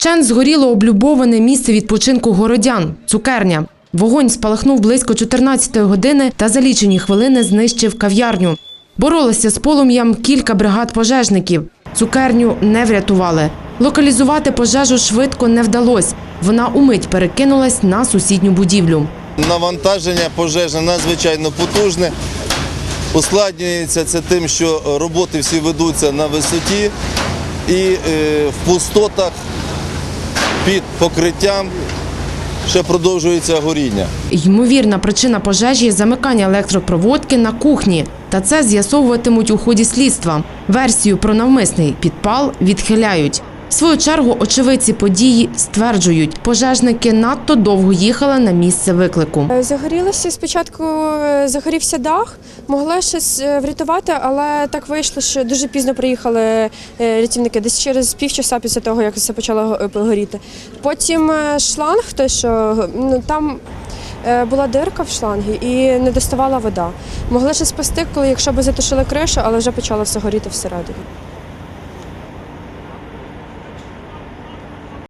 Вщент згоріло облюбоване місце відпочинку городян цукерня. Вогонь спалахнув близько 14-ї години та за лічені хвилини знищив кав'ярню. Боролися з полум'ям кілька бригад пожежників. Цукерню не врятували. Локалізувати пожежу швидко не вдалося. Вона умить перекинулась на сусідню будівлю. Навантаження пожежне надзвичайно потужне. Ускладнюється це тим, що роботи всі ведуться на висоті і е, в пустотах під покриттям ще продовжується горіння. Ймовірна причина пожежі замикання електропроводки на кухні. Та це з'ясовуватимуть у ході слідства. Версію про навмисний підпал відхиляють. В свою чергу очевидці події стверджують, пожежники надто довго їхали на місце виклику. Е, Загорілося спочатку, е, загорівся дах, могли щось е, врятувати, але так вийшло, що дуже пізно приїхали рятівники, десь через півчаса після того, як все почало горіти. Потім шланг, той, що ну, там була дирка в шлангі і не доставала вода. Могли ще спасти, коли якщо б затушили кришу, але вже почало все горіти всередині.